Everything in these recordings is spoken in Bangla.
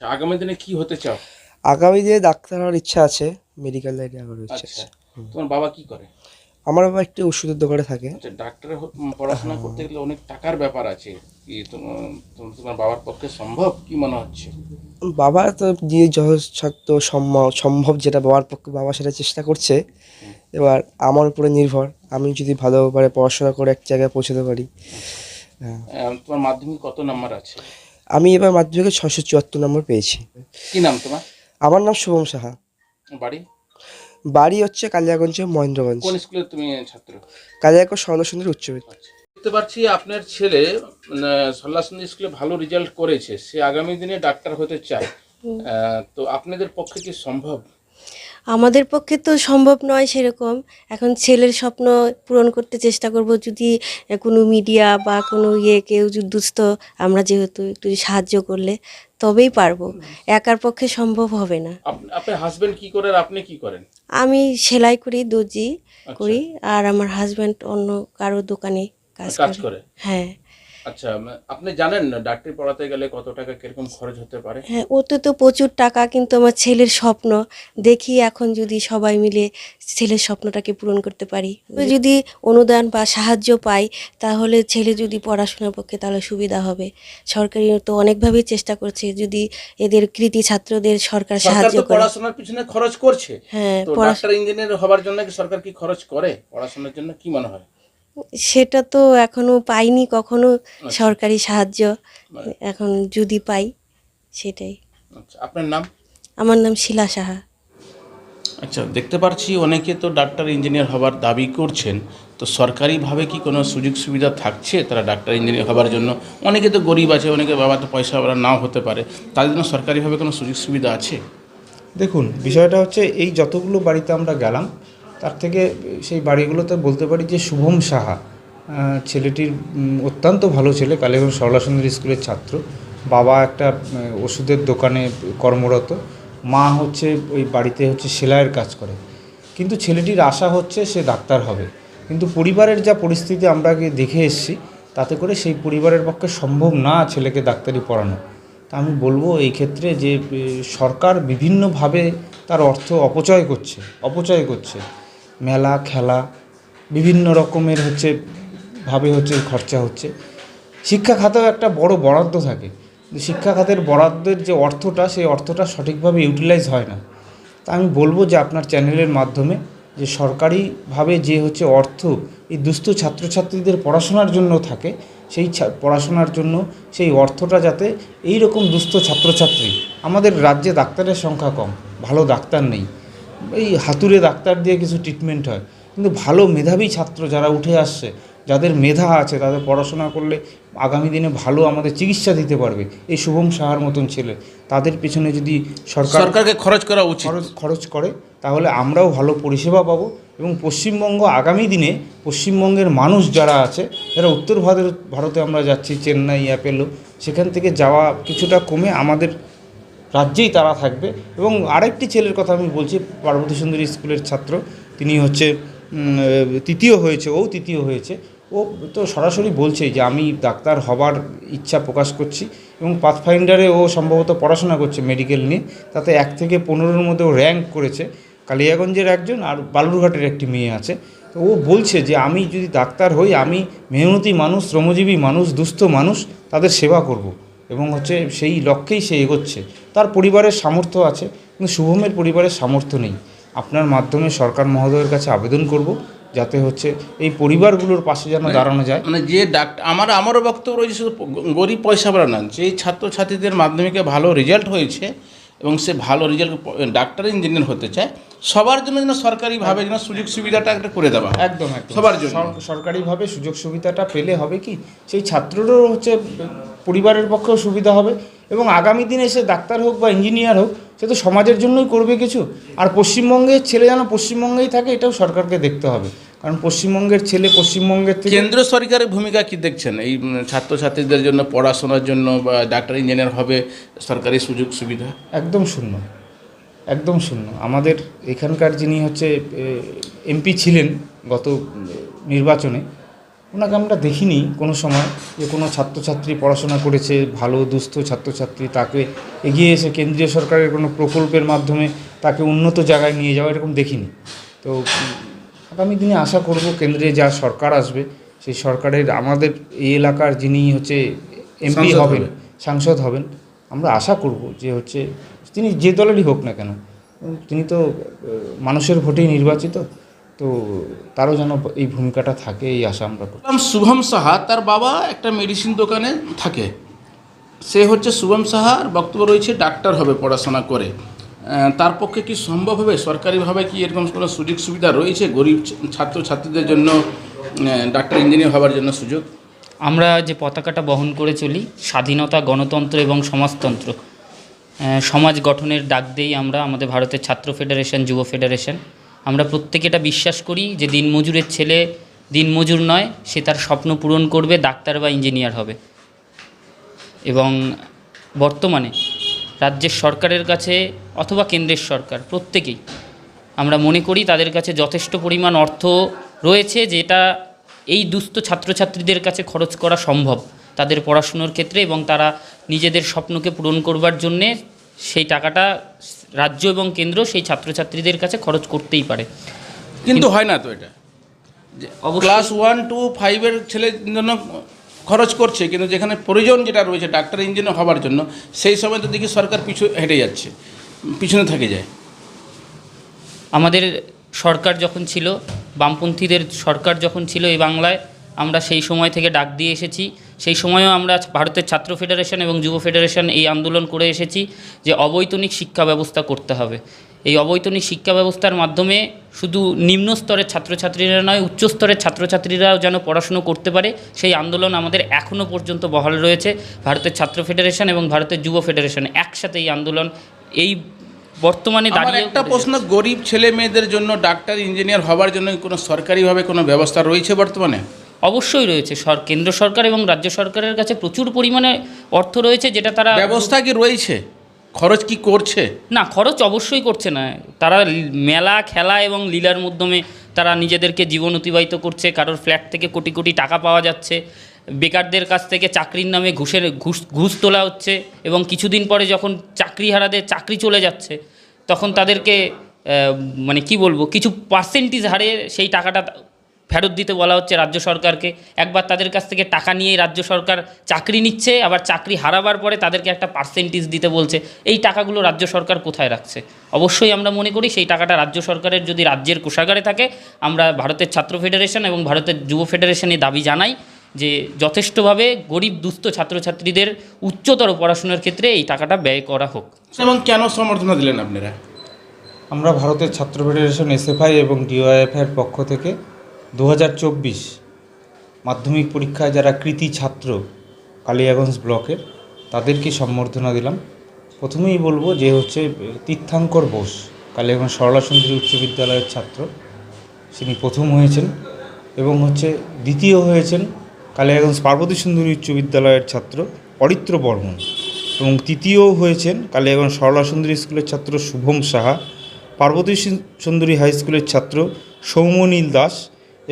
আচ্ছা, আগামী দিনে কি হতে চাও? আগামী দিনে ডাক্তার হওয়ার ইচ্ছা আছে মেডিকেল লাইনে আমার ইচ্ছা আচ্ছা। আছে। তোমার বাবা কি করে? আমার বাবা একটি ওষুধের দোকানে থাকে। আচ্ছা ডাক্তার পড়াশোনা করতে গেলে অনেক টাকার ব্যাপার আছে। কি তোম- তোম- তোমার বাবার পক্ষে সম্ভব? কি মনে হচ্ছে? বাবা তো যে যথাসাধ্য সম্ভব সম্ভব যেটা বাবার পক্ষে বাবা সেটা চেষ্টা করছে। এবার আমার উপরে নির্ভর। আমি যদি ভালোভাবে পড়াশোনা করে এক জায়গায় পৌঁছাতে পারি। তোমার মাধ্যমিক কত নাম্বার আছে? আমি এবার মাধ্যমিকে ছশো চুয়াত্তর নম্বর পেয়েছি। কি নাম তোমার? আমার নাম শুভম সাহা। বাড়ি? বাড়ি হচ্ছে কালিয়াগঞ্জের মহেন্দ্রগঞ্জ। কোন স্কুলে তুমি ছাত্র? কালিয়াগঞ্জ সরলাসুন্দর উচ্চ বিদ্যালয়। দেখতে পাচ্ছি আপনার ছেলে সরলাসুন্দর স্কুলে ভালো রেজাল্ট করেছে সে আগামী দিনে ডাক্তার হতে চায়। তো আপনাদের পক্ষে কি সম্ভব? আমাদের পক্ষে তো সম্ভব নয় সেরকম। এখন ছেলের স্বপ্ন পূরণ করতে চেষ্টা করব যদি কোনো মিডিয়া বা কোনো ইয়ে কেউ যদি দুস্থ আমরা যেহেতু একটু সাহায্য করলে তবেই পারব। একার পক্ষে সম্ভব হবে না। আপ- আপনার হাজবেন্ড কি করে আর আপনি কি করেন? আমি সেলাই করি দর্জি আচ্ছা। করি আর আমার হাজব্যান্ড অন্য কারও দোকানে কাজ করে। হ্যাঁ। আচ্ছা আপনি জানেন না ডাক্তারি পড়াতে গেলে কত টাকা কীরকম খরচ হতে পারে? হ্যাঁ ওতে তো প্রচুর টাকা কিন্তু আমার ছেলের স্বপ্ন। দেখি এখন যদি সবাই মিলে ছেলের স্বপ্নটাকে পূরণ করতে পারি। যদি অনুদান বা সাহায্য পাই তাহলে ছেলে যদি পড়াশোনার পক্ষে তাহলে সুবিধা হবে। সরকারি তো অনেকভাবেই চেষ্টা করছে যদি এদের কৃতি ছাত্রদের সরকার সরকার সাহায্য করে। পড়াশোনার পিছনে খরচ করছে। হ্যাঁ ডাক্তার ইঞ্জিনিয়ার হবার জন্য কি সরকার কি খরচ করে? পড়াশোনার জন্য কি মনে হয়? সেটা তো এখনও পাইনি কখনো আচ্ছা। সরকারি সাহায্য এখন যদি পাই সেটাই। আচ্ছা আপনার নাম? আমার নাম শিলা সাহা। আচ্ছা দেখতে পাচ্ছি অনেকে তো ডাক্তার ইঞ্জিনিয়ার হবার দাবি করছেন তো সরকারিভাবে কি কোনো সুযোগ সুবিধা থাকছে তারা ডাক্তার ইঞ্জিনিয়ার হবার জন্য? অনেকে তো গরিব আছে অনেকে বাবা তো পয়সা নাও হতে পারে তাদের জন্য সরকারিভাবে কোনো সুযোগ সুবিধা আছে? দেখুন বিষয়টা হচ্ছে এই যতগুলো বাড়িতে আমরা গেলাম তার থেকে সেই বাড়িগুলোতে বলতে পারি যে শুভম সাহা ছেলেটির অত্যন্ত ভালো ছেলে, কালীগঞ্জ সরলা সুন্দরী স্কুলের ছাত্র। বাবা একটা ওষুধের দোকানে কর্মরত। মা হচ্ছে ওই বাড়িতে হচ্ছে সেলাইয়ের কাজ করে। কিন্তু ছেলেটির আশা হচ্ছে সে ডাক্তার হবে। কিন্তু পরিবারের যা পরিস্থিতি আমরা দেখে এসেছি, তাতে করে সেই পরিবারের পক্ষে সম্ভব না ছেলেকে ডাক্তারি পড়ানো। তা আমি বলব এই ক্ষেত্রে যে সরকার বিভিন্নভাবে তার অর্থ অপচয় করছে অপচয় করছে। মেলা, খেলা, বিভিন্ন রকমের হচ্ছে, ভাবে হচ্ছে খরচা হচ্ছে। শিক্ষা খাতেও একটা বড় বরাদ্দ থাকে। শিক্ষা খাতের বরাদ্দের যে অর্থটা, সেই অর্থটা সঠিকভাবে ইউটিলাইজ হয় না। তা আমি বলব যে আপনার চ্যানেলের মাধ্যমে যে সরকারিভাবে যে হচ্ছে অর্থ এই দুস্থ ছাত্রছাত্রীদের পড়াশোনার জন্য থাকে, সেই পড়াশোনার জন্য সেই অর্থটা যাতে এই রকম দুস্থ ছাত্রছাত্রী, আমাদের রাজ্যে ডাক্তারের সংখ্যা কম, ভালো ডাক্তার নেই। এই হাতুড়ে ডাক্তার দিয়ে কিছু ট্রিটমেন্ট হয়। কিন্তু ভালো মেধাবী ছাত্র যারা উঠে আসছে যাদের মেধা আছে তাদের পড়াশোনা করলে আগামী দিনে ভালো আমাদের চিকিৎসা দিতে পারবে। এই শুভম সাহার মতন ছেলে তাদের পিছনে যদি সরকার সরকারকে খরচ করা উচিত। খরচ খরচ করে তাহলে আমরাও ভালো পরিষেবা পাবো এবং পশ্চিমবঙ্গ আগামী দিনে পশ্চিমবঙ্গের মানুষ যারা আছে যারা উত্তর ভারত ভারতে আমরা যাচ্ছি চেন্নাই অ্যাপেলো সেখান থেকে যাওয়া কিছুটা কমে আমাদের রাজ্যেই তারা থাকবে। এবং আরেকটি ছেলের কথা আমি বলছি, পার্বতী সুন্দরী স্কুলের ছাত্র। তিনি হচ্ছে তৃতীয় হয়েছে, ও তৃতীয় হয়েছে। ও তো সরাসরি বলছে যে, আমি ডাক্তার হবার ইচ্ছা প্রকাশ করছি এবং পাথফাইন্ডারে ও সম্ভবত পড়াশোনা করছে মেডিকেল নিয়ে। তাতে এক থেকে পনেরোর মধ্যে ও র্যাঙ্ক করেছে। কালিয়াগঞ্জের একজন আর বালুরঘাটের একটি মেয়ে আছে। তো ও বলছে যে, আমি যদি ডাক্তার হই, আমি মেহনতি মানুষ, শ্রমজীবী মানুষ, দুস্থ মানুষ, তাদের সেবা করব। এবং হচ্ছে সেই লক্ষ্যেই সে এগোচ্ছে। তার পরিবারের সামর্থ্য আছে কিন্তু শুভমের পরিবারের সামর্থ্য নেই। আপনার মাধ্যমে সরকার মহোদয়ের কাছে আবেদন করব যাতে হচ্ছে এই পরিবারগুলোর পাশে যেন দাঁড়ানো যায়। মানে যে ডাক্তার আমার আমারও বক্তব্য রয়েছে শুধু গরিব পয়সাওয়ালা না যে ছাত্রছাত্রীদের মাধ্যমিকে ভালো রেজাল্ট হয়েছে এবং সে ভালো রেজাল্ট ডাক্তার ইঞ্জিনিয়ার হতে চায় সবার জন্য যেন সরকারিভাবে যেন সুযোগ সুবিধাটা একটা করে দেওয়া একদম একদম। সবার জন্য। সরকারিভাবে সুযোগ সুবিধাটা পেলে হবে কি? সেই ছাত্ররও হচ্ছে পরিবারের পক্ষেও সুবিধা হবে এবং আগামী দিনে সে ডাক্তার হোক বা ইঞ্জিনিয়ার হোক সে তো সমাজের জন্যই করবে কিছু। আর পশ্চিমবঙ্গের ছেলে যেন পশ্চিমবঙ্গেই থাকে এটাও সরকারকে দেখতে হবে। কারণ পশ্চিমবঙ্গের ছেলে পশ্চিমবঙ্গের থেকে কেন্দ্র সরকারের ভূমিকা কি দেখছেন? এই ছাত্রছাত্রীদের জন্য পড়াশোনার জন্য বা ডাক্তার ইঞ্জিনিয়ার হবে সরকারি সুযোগ সুবিধা? একদম শূন্য। একদম শূন্য। আমাদের এখানকার যিনি হচ্ছে এমপি ছিলেন গত নির্বাচনে ওনাকে আমরা দেখিনি কোনো সময় যে কোনো ছাত্রছাত্রী পড়াশোনা করেছে ভালো দুস্থ ছাত্রছাত্রী তাকে এগিয়ে এসে কেন্দ্রীয় সরকারের কোনো প্রকল্পের মাধ্যমে তাকে উন্নত জায়গায় নিয়ে যাওয়া এরকম দেখিনি। তো আগামী দিনে আশা করব কেন্দ্রে যা সরকার আসবে সেই সরকারের আমাদের এই এলাকার যিনি হচ্ছে এমপি হবেন সাংসদ হবেন আমরা আশা করব যে হচ্ছে তিনি যে দলেরই হোক না কেন তিনি তো মানুষের ভোটেই নির্বাচিত। তো তারও যেন এই ভূমিকাটা থাকে এই আশা আমরা করি শুভম সাহা তার বাবা একটা মেডিসিন দোকানে থাকে। সে হচ্ছে শুভম সাহার বক্তব্য রয়েছে ডাক্তার হবে পড়াশোনা করে। তার পক্ষে কি সম্ভব হবে? সরকারিভাবে কি এরকম কোনো সুযোগ সুবিধা রয়েছে গরিব ছাত্র ছাত্রীদের জন্য ডাক্তার ইঞ্জিনিয়ার হওয়ার জন্য সুযোগ? আমরা যে পতাকাটা বহন করে চলি স্বাধীনতা গণতন্ত্র এবং সমাজতন্ত্র সমাজ গঠনের ডাক দিই আমরা আমাদের ভারতের ছাত্র ফেডারেশন যুব ফেডারেশন আমরা প্রত্যেকে এটা বিশ্বাস করি যে দিনমজুরের ছেলে দিনমজুর নয়, সে তার স্বপ্ন পূরণ করবে, ডাক্তার বা ইঞ্জিনিয়ার হবে। এবং বর্তমানে রাজ্যের সরকারের কাছে অথবা কেন্দ্রের সরকার, প্রত্যেকেই আমরা মনে করি তাদের কাছে যথেষ্ট পরিমাণ অর্থ রয়েছে যেটা এই দুস্থ ছাত্রছাত্রীদের কাছে খরচ করা সম্ভব। তাদের পড়াশুনোর ক্ষেত্রে এবং তারা নিজেদের স্বপ্নকে পূরণ করবার জন্যে সেই টাকাটা রাজ্য এবং কেন্দ্র সেই ছাত্রছাত্রীদের কাছে খরচ করতেই পারে। কিন্তু হয় না তো এটা? ক্লাস ওয়ান টু ফাইভের ছেলের জন্য খরচ করছে কিন্তু যেখানে প্রয়োজন যেটা রয়েছে ডাক্তার ইঞ্জিনিয়ার হবার জন্য সেই সময় তো দেখি সরকার পিছু হেঁটে যাচ্ছে পিছনে থেকে যায়। আমাদের সরকার যখন ছিল বামপন্থীদের সরকার যখন ছিল এই বাংলায় আমরা সেই সময় থেকে ডাক দিয়ে এসেছি। সেই সময়ও আমরা ভারতের ছাত্র ফেডারেশন এবং যুব ফেডারেশন এই আন্দোলন করে এসেছি যে অবৈতনিক শিক্ষা ব্যবস্থা করতে হবে। এই অবৈতনিক শিক্ষা ব্যবস্থার মাধ্যমে শুধু নিম্ন স্তরের ছাত্রছাত্রীরা নয় উচ্চ স্তরের ছাত্রছাত্রীরাও যেন পড়াশুনো করতে পারে। সেই আন্দোলন আমাদের এখনও পর্যন্ত বহাল রয়েছে। ভারতের ছাত্র ফেডারেশন এবং ভারতের যুব ফেডারেশন একসাথে এই আন্দোলন এই বর্তমানে দাঁড়িয়ে একটা প্রশ্ন গরিব ছেলে মেয়েদের জন্য ডাক্তার ইঞ্জিনিয়ার হওয়ার জন্য কোনো সরকারিভাবে কোনো ব্যবস্থা রয়েছে বর্তমানে? অবশ্যই রয়েছে। সর কেন্দ্র সরকার এবং রাজ্য সরকারের কাছে প্রচুর পরিমাণে অর্থ রয়েছে যেটা তারা ব্যবস্থা কি রয়েছে? খরচ কি করছে? না খরচ অবশ্যই করছে না। তারা মেলা খেলা এবং লীলার মাধ্যমে তারা নিজেদেরকে জীবন অতিবাহিত করছে। কারোর ফ্ল্যাট থেকে কোটি কোটি টাকা পাওয়া যাচ্ছে। বেকারদের কাছ থেকে চাকরির নামে ঘুষের ঘুষ ঘুষ তোলা হচ্ছে এবং কিছুদিন পরে যখন চাকরি চাকরিহারাদের চাকরি চলে যাচ্ছে তখন তাদেরকে মানে কি বলব কিছু পার্সেন্টেজ হারে সেই টাকাটা ফেরত দিতে বলা হচ্ছে রাজ্য সরকারকে। একবার তাদের কাছ থেকে টাকা নিয়ে রাজ্য সরকার চাকরি নিচ্ছে আবার চাকরি হারাবার পরে তাদেরকে একটা পার্সেন্টেজ দিতে বলছে। এই টাকাগুলো রাজ্য সরকার কোথায় রাখছে? অবশ্যই আমরা মনে করি সেই টাকাটা রাজ্য সরকারের যদি রাজ্যের কোষাগারে থাকে আমরা ভারতের ছাত্র ফেডারেশন এবং ভারতের যুব ফেডারেশনে দাবি জানাই যে যথেষ্টভাবে গরিব দুস্থ ছাত্রছাত্রীদের উচ্চতর পড়াশোনার ক্ষেত্রে এই টাকাটা ব্যয় করা হোক। এবং কেন সমর্থন দিলেন আপনারা? আমরা ভারতের ছাত্র ফেডারেশন এসএফআই এবং ডিওয়াইএফআইয়ের পক্ষ থেকে দু হাজার চব্বিশ মাধ্যমিক পরীক্ষায় যারা কৃতি ছাত্র কালিয়াগঞ্জ ব্লকের তাদেরকে সম্বর্ধনা দিলাম। প্রথমেই বলব যে হচ্ছে, তীর্থাঙ্কর বোস, কালিয়াগঞ্জ সরলা সুন্দরী উচ্চ বিদ্যালয়ের ছাত্র, তিনি প্রথম হয়েছেন এবং হচ্ছে দ্বিতীয় হয়েছেন কালিয়াগঞ্জ পার্বতী সুন্দরী উচ্চ বিদ্যালয়ের ছাত্র অরিত্র বর্মন এবং তৃতীয় হয়েছেন কালিয়াগঞ্জ সরলা সুন্দরী স্কুলের ছাত্র শুভম সাহা, পার্বতী সুন্দরী হাই স্কুলের ছাত্র সৌমনীল দাস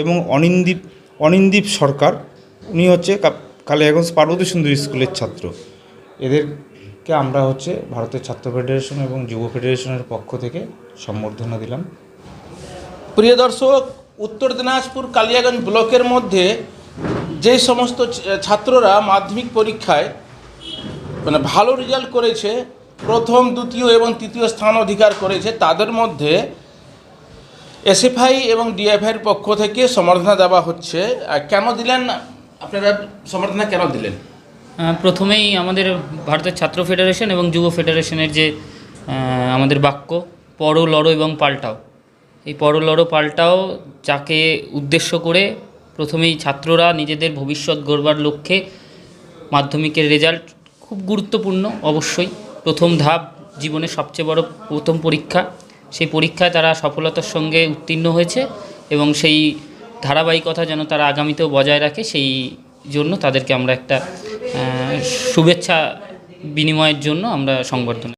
এবং অনিন্দীপ অনিন্দীপ সরকার, উনি হচ্ছে কালিয়াগঞ্জ পার্বতী সুন্দরী স্কুলের ছাত্র। এদেরকে আমরা হচ্ছে ভারতের ছাত্র ফেডারেশন এবং যুব ফেডারেশনের পক্ষ থেকে সম্বর্ধনা দিলাম। প্রিয় দর্শক, উত্তর দিনাজপুর কালিয়াগঞ্জ ব্লকের মধ্যে যে সমস্ত ছাত্ররা মাধ্যমিক পরীক্ষায় মানে ভালো রেজাল্ট করেছে, প্রথম, দ্বিতীয় এবং তৃতীয় স্থান অধিকার করেছে, তাদের মধ্যে এসএফআই এবং ডিএফআইয়ের পক্ষ থেকে সম্বর্ধনা দেওয়া হচ্ছে। কেন দিলেন? আপনারা সম্বর্ধনা কেন দিলেন? প্রথমেই আমাদের ভারতের ছাত্র ফেডারেশন এবং যুব ফেডারেশনের যে আমাদের বাক্য পড়ো লড়ো এবং পাল্টাও। এই পড়ো লড়ো, পাল্টাও যাকে উদ্দেশ্য করে প্রথমেই ছাত্ররা নিজেদের ভবিষ্যৎ গড়বার লক্ষ্যে মাধ্যমিকের রেজাল্ট খুব গুরুত্বপূর্ণ, অবশ্যই। প্রথম ধাপ জীবনের সবচেয়ে বড়, প্রথম পরীক্ষা। সেই পরীক্ষায় তারা সফলতার সঙ্গে উত্তীর্ণ হয়েছে এবং সেই ধারাবাহিকতা যেন তারা আগামীতেও বজায় রাখে, সেই জন্য তাদেরকে আমরা একটা শুভেচ্ছা বিনিময়ের জন্য আমরা সংবর্ধনা